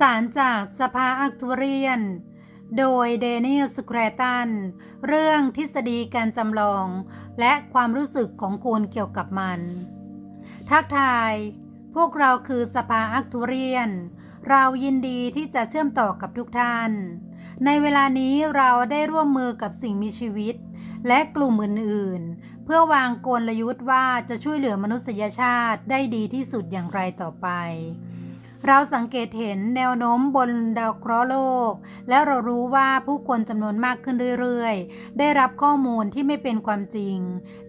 สารจากสภาอักทูเรียน โดยเดนิลสแครตัน เรื่องทฤษฎีการจำลอง และความรู้สึกของคุณเกี่ยวกับมัน ทักทาย พวกเราคือสภาอักทูเรียน เรายินดีที่จะเชื่อมต่อกับทุกท่าน ในเวลานี้เราได้ร่วมมือกับสิ่งมีชีวิต และกลุ่มอื่น ๆ เพื่อวางกลยุทธ์ว่าจะช่วยเหลือมนุษยชาติได้ดีที่สุดอย่างไรต่อไป เราสังเกตเห็นแนวโน้มบนดาวเคราะห์โลก และเรารู้ว่าผู้คนจำนวนมากขึ้นเรื่อยๆ ได้รับข้อมูลที่ไม่เป็นความจริง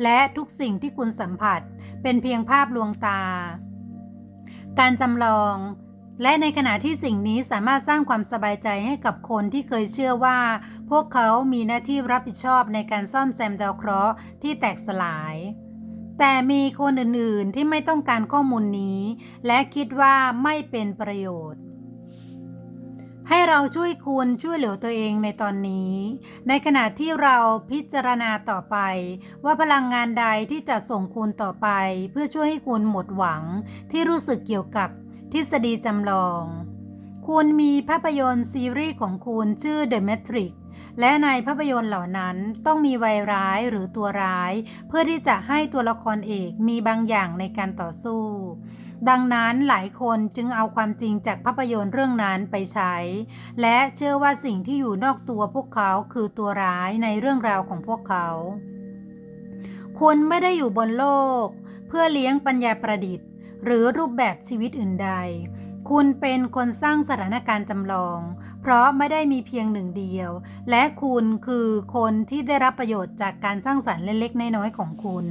และทุกสิ่งที่คุณสัมผัส เป็นเพียงภาพลวงตา การจำลอง และในขณะที่สิ่งนี้สามารถสร้างความสบายใจให้กับคนที่เคยเชื่อว่า พวกเขามีหน้าที่รับผิดชอบในการซ่อมแซมดาวเคราะห์ที่แตกสลาย แต่มีคนอื่นๆที่ไม่ต้องการข้อมูลนี้ และคิดว่าไม่เป็นประโยชน์ ให้เราช่วยคุณช่วยเหลือตัวเองในตอนนี้ ในขณะที่เราพิจารณาต่อไป ว่าพลังงานใดที่จะส่งคุณต่อไป เพื่อช่วยให้คุณหมดหวังที่รู้สึกเกี่ยวกับทฤษฎีจำลอง คุณมีภาพยนตร์ซีรีส์ของคุณชื่อ The Matrix และในภาพยนตร์เหล่านั้นต้องมีวัยร้ายหรือตัวร้าย เพื่อที่จะให้ตัวละครเอกมีบางอย่างในการต่อสู้ ดังนั้นหลายคนจึงเอาความจริงจากภาพยนตร์เรื่องนั้นไปใช้ และเชื่อว่าสิ่งที่อยู่นอกตัวพวกเขาคือตัวร้ายในเรื่องราวของพวกเขา คุณไม่ได้อยู่บนโลก เพื่อเลี้ยงปัญญาประดิษฐ์ หรือรูปแบบชีวิตอื่นใด คุณเป็นคนสร้างสถานการณ์จำลอง เพราะไม่ได้มีเพียงหนึ่งเดียว และคุณคือคนที่ได้รับประโยชน์จากการสร้างสรรค์เล็กๆน้อยๆของคุณ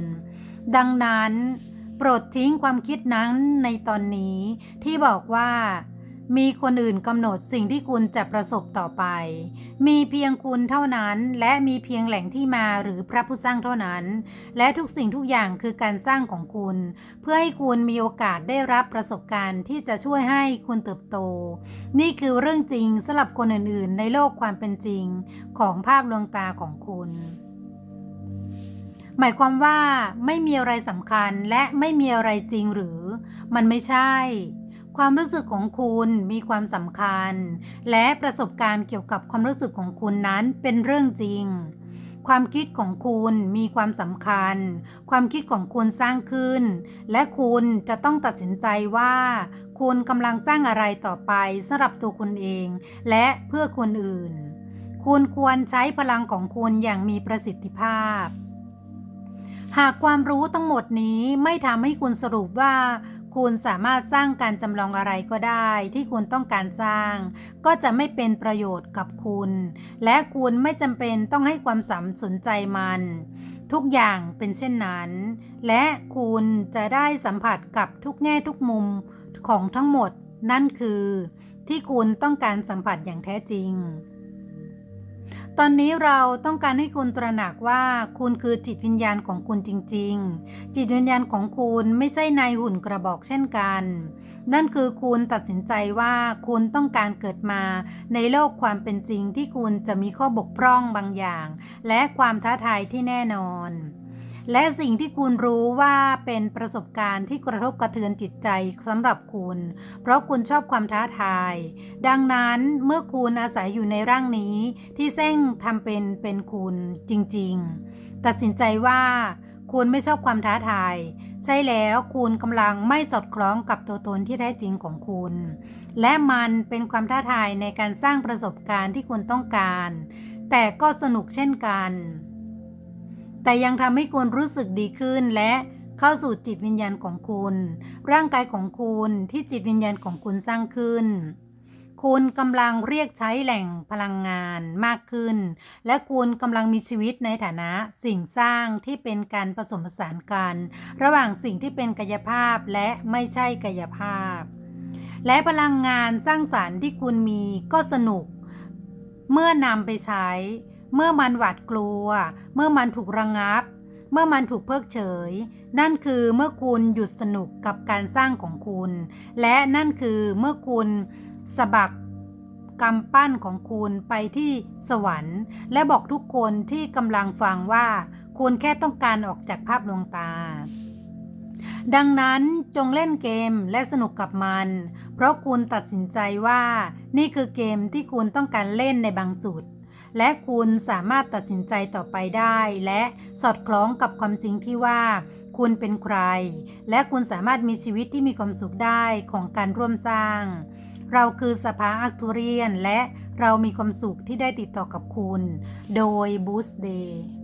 ดังนั้น โปรดทิ้งความคิดนั้นในตอนนี้ที่บอกว่า มีคนอื่นกำหนดสิ่งที่คุณจะประสบต่อไป มีเพียงคุณเท่านั้น และมีเพียงแหล่งที่มาหรือพระผู้สร้างเท่านั้น และทุกสิ่งทุกอย่างคือการสร้างของคุณ เพื่อให้คุณมีโอกาสได้รับประสบการณ์ที่จะช่วยให้คุณเติบโต นี่คือเรื่องจริงสำหรับคนอื่นๆ ในโลกความเป็นจริงของภาพลวงตาของคุณหมายความว่าไม่มีอะไรสำคัญและไม่มีอะไรจริงหรือ มันไม่ใช่ ความรู้สึกของคุณมีความสำคัญ และประสบการณ์เกี่ยวกับความรู้สึกของคุณนั้นเป็นเรื่องจริง ความคิดของคุณมีความสำคัญ ความคิดของคุณสร้างขึ้น และคุณจะต้องตัดสินใจว่า คุณกำลังสร้างอะไรต่อไปสำหรับตัวคุณเอง และเพื่อคนอื่น คุณควรใช้พลังของคุณอย่างมีประสิทธิภาพหากความรู้ทั้งหมดนี้ไม่ทำให้คุณสรุปว่า คุณสามารถสร้างการจำลองอะไรก็ได้ที่คุณต้องการสร้าง ก็จะไม่เป็นประโยชน์กับคุณ และคุณไม่จำเป็นต้องให้ความสำสนใจมัน ทุกอย่างเป็นเช่นนั้น และคุณจะได้สัมผัสกับทุกแง่ทุกมุมของทั้งหมด นั่นคือ ที่คุณต้องการสัมผัสอย่างแท้จริง ตอนนี้เราต้องการให้คุณตระหนักว่าคุณคือจิตวิญญาณของคุณจริง ๆ จิตวิญญาณของคุณไม่ใช่ในหุ่นกระบอกเช่นกัน นั่นคือคุณตัดสินใจว่าคุณต้องการเกิดมาในโลกความเป็นจริงที่คุณจะมีข้อบกพร่องบางอย่าง และความท้าทายที่แน่นอน และสิ่งที่คุณรู้ว่าเป็นประสบการณ์ที่กระทบกระเทือนจิตใจสำหรับคุณ เพราะคุณชอบความท้าทาย ดังนั้นเมื่อคุณอาศัยอยู่ในร่างนี้ ที่เส้งทำเป็นเป็นคุณจริง ๆ ตัดสินใจว่าคุณไม่ชอบความท้าทาย ใช่แล้วคุณกำลังไม่สอดคล้องกับตัวตนที่แท้จริงของคุณ และมันเป็นความท้าทายในการสร้างประสบการณ์ที่คุณต้องการ แต่ก็สนุกเช่นกัน แต่ยังทำให้คุณรู้สึกดีขึ้นและเข้าสู่จิตวิญญาณของคุณ ร่างกายของคุณที่จิตวิญญาณของคุณสร้างขึ้น คุณกำลังเรียกใช้แหล่งพลังงานมากขึ้น และคุณกำลังมีชีวิตในฐานะสิ่งสร้างที่เป็นการผสมผสานกัน ระหว่างสิ่งที่เป็นกายภาพและไม่ใช่กายภาพ และพลังงานสร้างสารรค์ที่คุณมีก็สนุก เมื่อนำไปใช้ เมื่อมันหวาดกลัว เมื่อมันถูกระงงับ เมื่อมันถูกเพิกเฉย นั่นคือเมื่อคุณหยุดสนุกกับการสร้างของคุณ และนั่นคือเมื่อคุณสะบักกำปั้นของคุณไปที่สวรรค์ และบอกทุกคนที่กำลังฟังว่า คุณแค่ต้องการออกจากภาพลวงตา ดังนั้นจงเล่นเกมและสนุกกับมัน เพราะคุณตัดสินใจว่า นี่คือเกมที่คุณต้องการเล่นในบางจุด และคุณสามารถตัดสินใจต่อไปได้ และสอดคล้องกับความจริงที่ว่า คุณเป็นใคร และคุณสามารถมีชีวิตที่มีความสุขได้ของการร่วมสร้าง เราคือสภาอักทูเรียนและเรามีความสุขที่ได้ติดต่อกับคุณ โดยบูสเดย์